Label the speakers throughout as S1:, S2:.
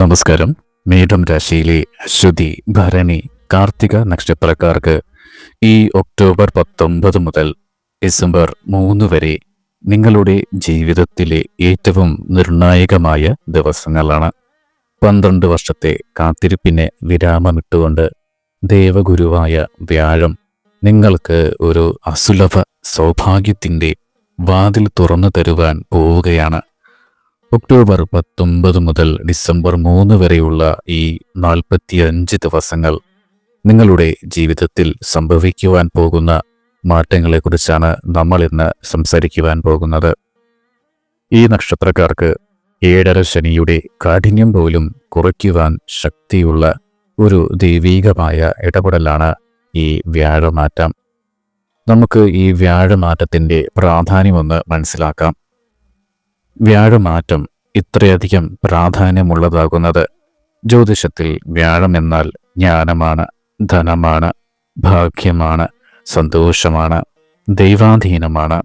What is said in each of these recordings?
S1: നമസ്കാരം. മേടം രാശിയിലെ അശ്വതി ഭരണി കാർത്തിക നക്ഷത്രക്കാർക്ക് ഈ ഒക്ടോബർ പത്തൊമ്പത് മുതൽ ഡിസംബർ മൂന്ന് വരെ നിങ്ങളുടെ ജീവിതത്തിലെ ഏറ്റവും നിർണായകമായ ദിവസങ്ങളാണ്. പന്ത്രണ്ട് വർഷത്തെ കാത്തിരിപ്പിനെ വിരാമമിട്ടുകൊണ്ട് ദേവഗുരുവായ വ്യാഴം നിങ്ങൾക്ക് ഒരു അസുലഭ സൗഭാഗ്യത്തിന്റെ വാതിൽ തുറന്നു തരുവാൻ പോവുകയാണ്. ഒക്ടോബർ പത്തൊമ്പത് മുതൽ ഡിസംബർ മൂന്ന് വരെയുള്ള ഈ നാൽപ്പത്തിയഞ്ച് ദിവസങ്ങൾ നിങ്ങളുടെ ജീവിതത്തിൽ സംഭവിക്കുവാൻ പോകുന്ന മാറ്റങ്ങളെക്കുറിച്ചാണ് നമ്മൾ ഇന്ന് സംസാരിക്കുവാൻ പോകുന്നത്. ഈ നക്ഷത്രക്കാർക്ക് ഏഴര ശനിയുടെ കാഠിന്യം പോലും കുറയ്ക്കുവാൻ ശക്തിയുള്ള ഒരു ദൈവീകമായ ഇടപെടലാണ് ഈ വ്യാഴമാറ്റം. നമുക്ക് ഈ വ്യാഴമാറ്റത്തിന്റെ പ്രാധാന്യമൊന്ന് മനസ്സിലാക്കാം. വ്യാഴമാറ്റം ഇത്രയധികം പ്രാധാന്യമുള്ളതാകുന്നത് ജ്യോതിഷത്തിൽ വ്യാഴം എന്നാൽ ജ്ഞാനമാണ് ധനമാണ് ഭാഗ്യമാണ് സന്തോഷമാണ് ദൈവാധീനമാണ്.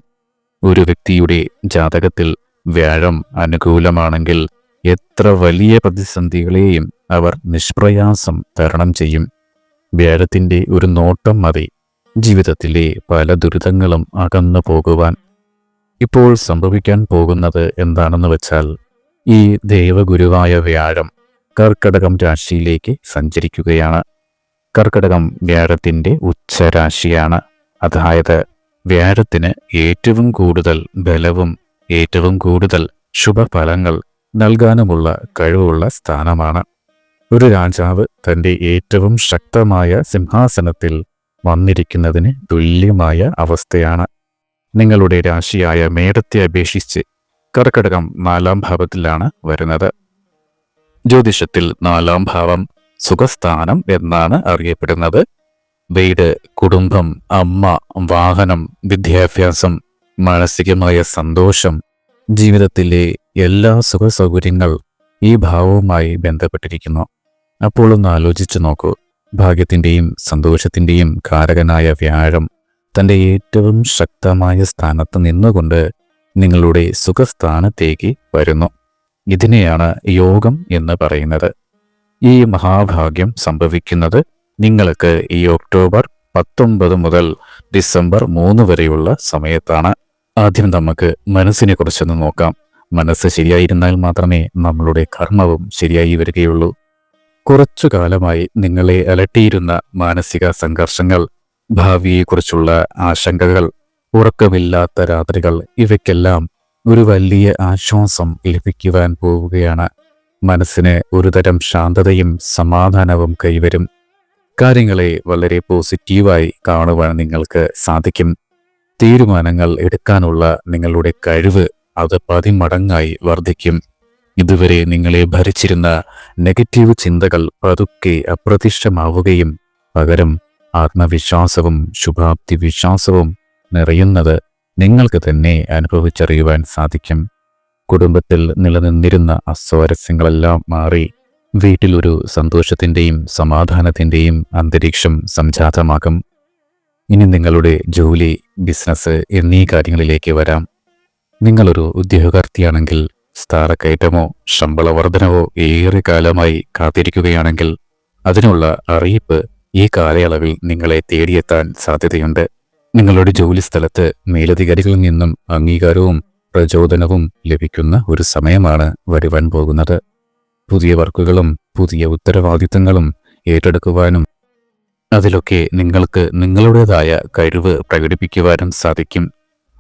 S1: ഒരു വ്യക്തിയുടെ ജാതകത്തിൽ വ്യാഴം അനുകൂലമാണെങ്കിൽ എത്ര വലിയ പ്രതിസന്ധികളെയും അവർ നിഷ്പ്രയാസം തരണം ചെയ്യും. വ്യാഴത്തിന്റെ ഒരു നോട്ടം മതി. ജീവിതത്തിലെ പല ദുരിതങ്ങളും അകന്നു പോകുവാൻ ഇപ്പോൾ സംഭവിക്കാൻ പോകുന്നത് എന്താണെന്ന് വെച്ചാൽ ഈ ദേവഗുരുവായ വ്യാഴം കർക്കടകം രാശിയിലേക്ക് സഞ്ചരിക്കുകയാണ്. കർക്കടകം വ്യാഴത്തിന്റെ ഉച്ചരാശിയാണ്. അതായത് വ്യാഴത്തിന് ഏറ്റവും കൂടുതൽ ബലവും ഏറ്റവും കൂടുതൽ ശുഭഫലങ്ങൾ നൽകാനുമുള്ള കഴിവുള്ള സ്ഥാനമാണ്. ഒരു രാജാവ് തന്റെ ഏറ്റവും ശക്തമായ സിംഹാസനത്തിൽ വന്നിരിക്കുന്നതിന് തുല്യമായ അവസ്ഥയാണ്. നിങ്ങളുടെ രാശിയായ മേടത്തെ അപേക്ഷിച്ച് കർക്കടകം നാലാം ഭാവത്തിലാണ് വരുന്നത്. ജ്യോതിഷത്തിൽ നാലാം ഭാവം സുഖസ്ഥാനം എന്നാണ് അറിയപ്പെടുന്നത്. വീട് കുടുംബം അമ്മ വാഹനം വിദ്യാഭ്യാസം മാനസികമായ സന്തോഷം ജീവിതത്തിലെ എല്ലാ സുഖ സൗകര്യങ്ങൾ ഈ ഭാവവുമായി ബന്ധപ്പെട്ടിരിക്കുന്നു. അപ്പോൾ ഒന്ന് ആലോചിച്ചു നോക്കൂ. ഭാഗ്യത്തിന്റെയും സന്തോഷത്തിന്റെയും കാരകനായ വ്യാഴം തന്റെ ഏറ്റവും ശക്തമായ സ്ഥാനത്ത് നിന്നുകൊണ്ട് നിങ്ങളുടെ സുഖസ്ഥാനത്തേക്ക് വരുന്നു. ഇതിനെയാണ് യോഗം എന്ന് പറയുന്നത്. ഈ മഹാഭാഗ്യം സംഭവിക്കുന്നത് നിങ്ങൾക്ക് ഈ ഒക്ടോബർ പത്തൊമ്പത് മുതൽ ഡിസംബർ മൂന്ന് വരെയുള്ള സമയത്താണ്. ആദ്യം നമുക്ക് മനസ്സിനെ കുറിച്ചൊന്ന് നോക്കാം. മനസ്സ് ശരിയായിരുന്നാൽ മാത്രമേ നമ്മളുടെ കർമ്മവും ശരിയായി വരികയുള്ളൂ. കുറച്ചു കാലമായി നിങ്ങളെ അലട്ടിയിരുന്ന മാനസിക സംഘർഷങ്ങൾ ഭാവിയെക്കുറിച്ചുള്ള ആശങ്കകൾ ഉറക്കമില്ലാത്ത രാത്രികൾ ഇവയ്ക്കെല്ലാം ഒരു വലിയ ആശ്വാസം ലഭിക്കുവാൻ പോവുകയാണ്. മനസ്സിന് ഒരുതരം ശാന്തതയും സമാധാനവും കൈവരും. കാര്യങ്ങളെ വളരെ പോസിറ്റീവായി കാണുവാൻ നിങ്ങൾക്ക് സാധിക്കും. തീരുമാനങ്ങൾ എടുക്കാനുള്ള നിങ്ങളുടെ കഴിവ് അത് പതിമടങ്ങായി വർദ്ധിക്കും. ഇതുവരെ നിങ്ങളെ ഭരിച്ചിരുന്ന നെഗറ്റീവ് ചിന്തകൾ പതുക്കെ അപ്രത്യക്ഷമാവുകയും പകരം ആത്മവിശ്വാസവും ശുഭാപ്തി വിശ്വാസവും നിറയുന്നത് നിങ്ങൾക്ക് തന്നെ അനുഭവിച്ചറിയുവാൻ സാധിക്കും. കുടുംബത്തിൽ നിലനിന്നിരുന്ന അസ്വാരസ്യങ്ങളെല്ലാം മാറി വീട്ടിലൊരു സന്തോഷത്തിന്റെയും സമാധാനത്തിന്റെയും അന്തരീക്ഷം സംജാതമാകും. ഇനി നിങ്ങളുടെ ജോലി ബിസിനസ് എന്നീ കാര്യങ്ങളിലേക്ക് വരാം. നിങ്ങളൊരു ഉദ്യോഗാർത്ഥിയാണെങ്കിൽ സ്ഥാനക്കയറ്റമോ ശമ്പള വർധനവോ ഏറെ കാലമായി കാത്തിരിക്കുകയാണെങ്കിൽ അതിനുള്ള അറിയിപ്പ് ഈ കാലയളവിൽ നിങ്ങളെ തേടിയെത്താൻ സാധ്യതയുണ്ട്. നിങ്ങളുടെ ജോലി സ്ഥലത്ത് മേലധികാരികളിൽ നിന്നും അംഗീകാരവും പ്രചോദനവും ലഭിക്കുന്ന ഒരു സമയമാണ് വരുവാൻ പോകുന്നത്. പുതിയ വർക്കുകളും പുതിയ ഉത്തരവാദിത്തങ്ങളും ഏറ്റെടുക്കുവാനും അതിലൊക്കെ നിങ്ങൾക്ക് നിങ്ങളുടേതായ കഴിവ് പ്രകടിപ്പിക്കുവാനും സാധിക്കും.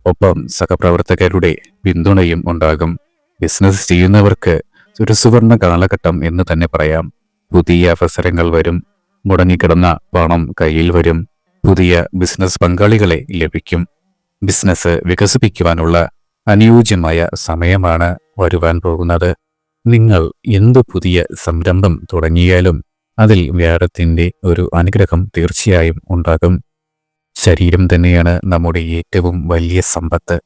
S1: ഒപ്പം സഹപ്രവർത്തകരുടെ പിന്തുണയും ഉണ്ടാകും. ബിസിനസ് ചെയ്യുന്നവർക്ക് ഒരു സുവർണ കാലഘട്ടം എന്ന് തന്നെ പറയാം. പുതിയ അവസരങ്ങൾ വരും. മുടങ്ങിക്കിടന്ന പണം കയ്യിൽ വരും. പുതിയ ബിസിനസ് പങ്കാളികളെ ലഭിക്കും. ബിസിനസ് വികസിപ്പിക്കുവാനുള്ള അനുയോജ്യമായ സമയമാണ് വരുവാൻ പോകുന്നത്. നിങ്ങൾ എന്തു പുതിയ സംരംഭം തുടങ്ങിയാലും അതിൽ വ്യാഴത്തിന്റെ ഒരു അനുഗ്രഹം തീർച്ചയായും ഉണ്ടാകും. ശരീരം തന്നെയാണ് നമ്മുടെ ഏറ്റവും വലിയ സമ്പത്ത്.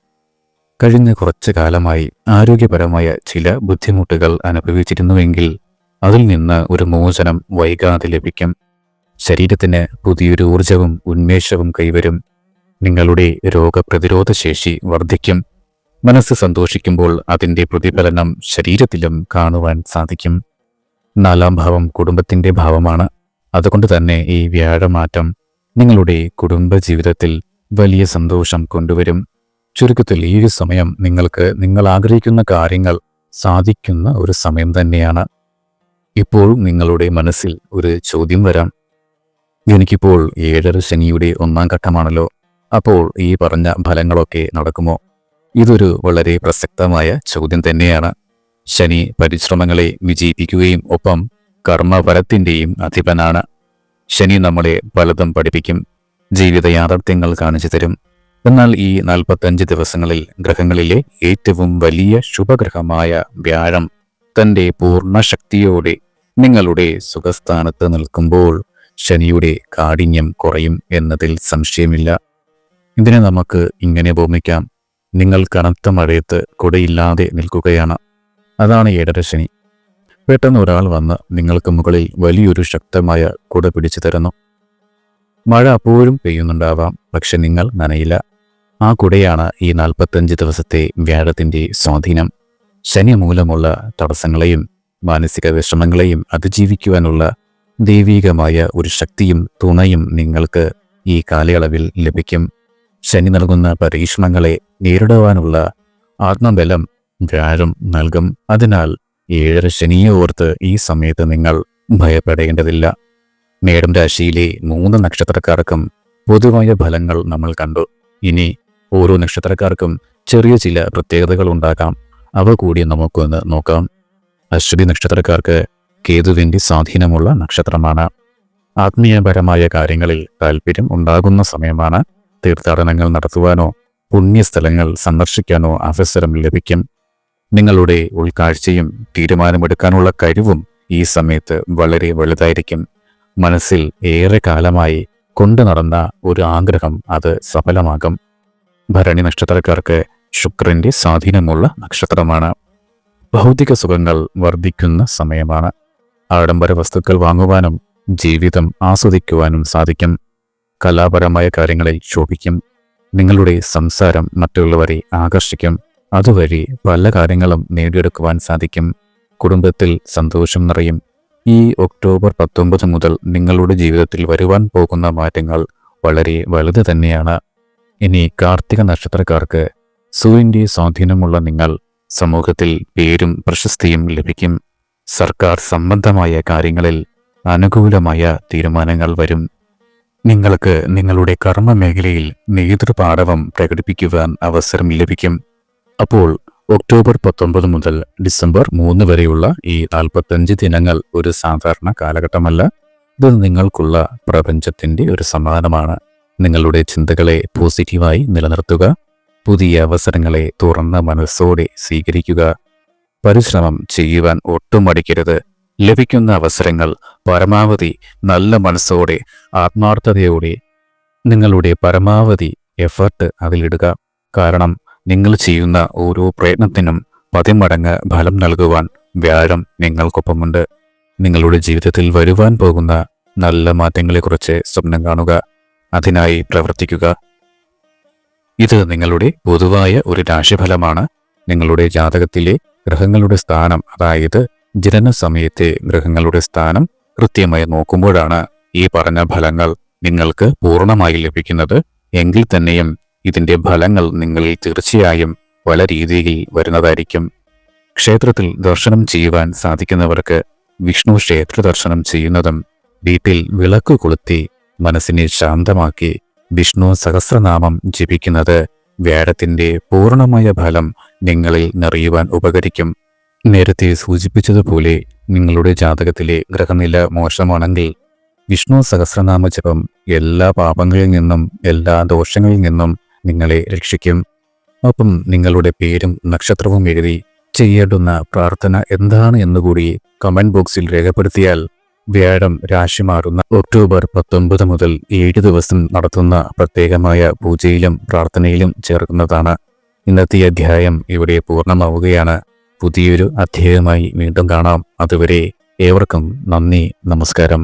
S1: കഴിഞ്ഞ കുറച്ചു കാലമായി ആരോഗ്യപരമായ ചില ബുദ്ധിമുട്ടുകൾ അനുഭവിച്ചിരുന്നുവെങ്കിൽ അതിൽ നിന്ന് ഒരു മോചനം വൈകാതെ ലഭിക്കും. ശരീരത്തിന് പുതിയൊരു ഊർജവും ഉന്മേഷവും കൈവരും. നിങ്ങളുടെ രോഗപ്രതിരോധ ശേഷി വർദ്ധിക്കും. മനസ്സ് സന്തോഷിക്കുമ്പോൾ അതിന്റെ പ്രതിഫലനം ശരീരത്തിലും കാണുവാൻ സാധിക്കും. നാലാം ഭാവം കുടുംബത്തിന്റെ ഭാവമാണ്. അതുകൊണ്ട് തന്നെ ഈ വ്യാഴമാറ്റം നിങ്ങളുടെ കുടുംബ ജീവിതത്തിൽ വലിയ സന്തോഷം കൊണ്ടുവരും. ചുരുക്കത്തിൽ ഈ ഒരു സമയം നിങ്ങൾക്ക് നിങ്ങൾ ആഗ്രഹിക്കുന്ന കാര്യങ്ങൾ സാധിക്കുന്ന ഒരു സമയം തന്നെയാണ്. ഇപ്പോഴും നിങ്ങളുടെ മനസ്സിൽ ഒരു ചോദ്യം വരാം. എനിക്കിപ്പോൾ ഏഴര ശനിയുടെ ഒന്നാം ഘട്ടമാണല്ലോ. അപ്പോൾ ഈ പറഞ്ഞ ഫലങ്ങളൊക്കെ നടക്കുമോ? ഇതൊരു വളരെ പ്രസക്തമായ ചോദ്യം തന്നെയാണ്. ശനി പരിശ്രമങ്ങളെ വിജയിപ്പിക്കുകയും ഒപ്പം കർമ്മഫലത്തിന്റെയും അധിപനാണ്. ശനി നമ്മളെ പലതും പഠിപ്പിക്കും ജീവിത യാഥാർത്ഥ്യങ്ങൾ കാണിച്ചു തരും. എന്നാൽ ഈ നാൽപ്പത്തഞ്ച് ദിവസങ്ങളിൽ ഗ്രഹങ്ങളിലെ ഏറ്റവും വലിയ ശുഭഗ്രഹമായ വ്യാഴം തന്റെ പൂർണ ശക്തിയോടെ നിങ്ങളുടെ സുഖസ്ഥാനത്ത് നിൽക്കുമ്പോൾ ശനിയുടെ കാഠിന്യം കുറയും എന്നതിൽ സംശയമില്ല. ഇതിനെ നമുക്ക് ഇങ്ങനെ ഭൂമിക്കാം നിങ്ങൾ കനത്ത മഴയത്ത് കുടയില്ലാതെ നിൽക്കുകയാണ്. അതാണ് ഏഴര ശനി. പെട്ടെന്ന് ഒരാൾ വന്ന് നിങ്ങൾക്ക് മുകളിൽ വലിയൊരു ശക്തമായ കുട പിടിച്ചു തരുന്നു. മഴ അപ്പോഴും പെയ്യുന്നുണ്ടാവാം പക്ഷെ നിങ്ങൾ നനയില്ല. ആ കുടയാണ് ഈ നാൽപ്പത്തഞ്ച് ദിവസത്തെ വ്യാഴത്തിന്റെ സ്വാധീനം. ശനി മൂലമുള്ള തടസ്സങ്ങളെയും മാനസിക വിഷമങ്ങളെയും അതിജീവിക്കുവാനുള്ള ദൈവീകമായ ഒരു ശക്തിയും തുണയും നിങ്ങൾക്ക് ഈ കാലയളവിൽ ലഭിക്കും. ശനി നൽകുന്ന പരീക്ഷണങ്ങളെ നേരിടുവാനുള്ള ആത്മബലം വ്യാഴം നൽകും. അതിനാൽ ഏഴര ശനിയെ ഓർത്ത് ഈ സമയത്ത് നിങ്ങൾ ഭയപ്പെടേണ്ടതില്ല. മേടം രാശിയിലെ മൂന്ന് നക്ഷത്രക്കാർക്കും പൊതുവായ ഫലങ്ങൾ നമ്മൾ കണ്ടു. ഇനി ഓരോ നക്ഷത്രക്കാർക്കും ചെറിയ ചില പ്രത്യേകതകൾ ഉണ്ടാകാം. അവ കൂടി നമുക്കൊന്ന് നോക്കാം. അശ്വതി നക്ഷത്രക്കാർക്ക് കേതുവിന്റെ സ്വാധീനമുള്ള നക്ഷത്രമാണ്. ആത്മീയപരമായ കാര്യങ്ങളിൽ താല്പര്യം ഉണ്ടാകുന്ന സമയമാണ് തീർത്ഥാടനങ്ങൾ നടത്തുവാനോ പുണ്യസ്ഥലങ്ങൾ സന്ദർശിക്കാനോ അവസരം ലഭിക്കും. നിങ്ങളുടെ ഉൾക്കാഴ്ചയും തീരുമാനമെടുക്കാനുള്ള കഴിവും ഈ സമയത്ത് വളരെ വലുതായിരിക്കും. മനസ്സിൽ ഏറെ കാലമായി കൊണ്ടു നടന്ന ഒരു ആഗ്രഹം അത് സഫലമാകും. ഭരണി നക്ഷത്രക്കാർക്ക് ശുക്രന്റെ സ്വാധീനമുള്ള നക്ഷത്രമാണ്. ഭൗതിക സുഖങ്ങൾ വർദ്ധിക്കുന്ന സമയമാണ്. ആഡംബര വസ്തുക്കൾ വാങ്ങുവാനും ജീവിതം ആസ്വദിക്കുവാനും സാധിക്കും. കലാപരമായ കാര്യങ്ങളിൽ ശോഭിക്കും. നിങ്ങളുടെ സംസാരം മറ്റുള്ളവരെ ആകർഷിക്കും. അതുവഴി പല കാര്യങ്ങളും നേടിയെടുക്കുവാൻ സാധിക്കും. കുടുംബത്തിൽ സന്തോഷം നിറയും. ഈ ഒക്ടോബർ പത്തൊമ്പത് മുതൽ നിങ്ങളുടെ ജീവിതത്തിൽ വരുവാൻ പോകുന്ന മാറ്റങ്ങൾ വളരെ വലുത് തന്നെയാണ്. ഇനി കാർത്തിക നക്ഷത്രക്കാർക്ക് സൂര്യന്റെ സ്വാധീനമുള്ള നിങ്ങൾ സമൂഹത്തിൽ പേരും പ്രശസ്തിയും ലഭിക്കും. സർക്കാർ സംബന്ധമായ കാര്യങ്ങളിൽ അനുകൂലമായ തീരുമാനങ്ങൾ വരും. നിങ്ങൾക്ക് നിങ്ങളുടെ കർമ്മ മേഖലയിൽ നേതൃപാടവം പ്രകടിപ്പിക്കുവാൻ അവസരം ലഭിക്കും. അപ്പോൾ ഒക്ടോബർ പത്തൊൻപത് മുതൽ ഡിസംബർ മൂന്ന് വരെയുള്ള ഈ നാൽപ്പത്തഞ്ച് ദിനങ്ങൾ ഒരു സാധാരണ കാലഘട്ടമല്ല. ഇത് നിങ്ങൾക്കുള്ള പ്രപഞ്ചത്തിന്റെ ഒരു സമ്മാനമാണ് നിങ്ങളുടെ ചിന്തകളെ പോസിറ്റീവായി നിലനിർത്തുക. പുതിയ അവസരങ്ങളെ തുറന്ന മനസ്സോടെ സ്വീകരിക്കുക. പരിശ്രമം ചെയ്യുവാൻ ഒട്ടും മടിക്കരുത് ലഭിക്കുന്ന അവസരങ്ങൾ പരമാവധി നല്ല മനസ്സോടെ ആത്മാർത്ഥതയോടെ നിങ്ങളുടെ പരമാവധി എഫർട്ട് അതിലിടുക. കാരണം നിങ്ങൾ ചെയ്യുന്ന ഓരോ പ്രയത്നത്തിനും പതിമടങ്ങ് ഫലം നൽകുവാൻ വ്യാഴം നിങ്ങൾക്കൊപ്പമുണ്ട്. നിങ്ങളുടെ ജീവിതത്തിൽ വരുവാൻ പോകുന്ന നല്ല മാറ്റങ്ങളെക്കുറിച്ച് സ്വപ്നം കാണുക. അതിനായി പ്രവർത്തിക്കുക. ഇത് നിങ്ങളുടെ പൊതുവായ ഒരു രാശിഫലമാണ്. നിങ്ങളുടെ ജാതകത്തിലെ ഗ്രഹങ്ങളുടെ സ്ഥാനം അതായത് ജനന സമയത്തെ ഗ്രഹങ്ങളുടെ സ്ഥാനം കൃത്യമായി നോക്കുമ്പോഴാണ് ഈ പറഞ്ഞ ഫലങ്ങൾ നിങ്ങൾക്ക് പൂർണമായി ലഭിക്കുന്നത്. എങ്കിൽ തന്നെയും ഇതിന്റെ ഫലങ്ങൾ നിങ്ങളിൽ തീർച്ചയായും പല രീതിയിൽ വരുന്നതായിരിക്കും. ക്ഷേത്രത്തിൽ ദർശനം ചെയ്യുവാൻ സാധിക്കുന്നവർക്ക് വിഷ്ണു ക്ഷേത്ര ദർശനം ചെയ്യുന്നതും വീട്ടിൽ വിളക്ക് കൊളുത്തി മനസ്സിനെ ശാന്തമാക്കി വിഷ്ണു സഹസ്രനാമം ജപിക്കുന്നത് വ്യാഴത്തിന്റെ പൂർണമായ ഫലം നിങ്ങളിൽ നിറയുവാൻ ഉപകരിക്കും. നേരത്തെ സൂചിപ്പിച്ചതുപോലെ നിങ്ങളുടെ ജാതകത്തിലെ ഗ്രഹനില മോശമാണെങ്കിൽ വിഷ്ണു സഹസ്രനാമ ജപം എല്ലാ പാപങ്ങളിൽ നിന്നും എല്ലാ ദോഷങ്ങളിൽ നിന്നും നിങ്ങളെ രക്ഷിക്കും. ഒപ്പം നിങ്ങളുടെ പേരും നക്ഷത്രവും എഴുതി ചെയ്യേണ്ടുന്ന പ്രാർത്ഥന എന്താണ് എന്നുകൂടി കമന്റ് ബോക്സിൽ രേഖപ്പെടുത്തിയാൽ വ്യാഴം രാശി മാറുന്ന ഒക്ടോബർ പത്തൊമ്പത് മുതൽ ഏഴ് ദിവസം നടത്തുന്ന പ്രത്യേകമായ പൂജയിലും പ്രാർത്ഥനയിലും ചേർക്കുന്നതാണ്. ഇന്നത്തെ അധ്യായം ഇവിടെ പൂർണമാവുകയാണ്. പുതിയൊരു അധ്യായമായി വീണ്ടും കാണാം. അതുവരെ ഏവർക്കും നന്ദി നമസ്കാരം.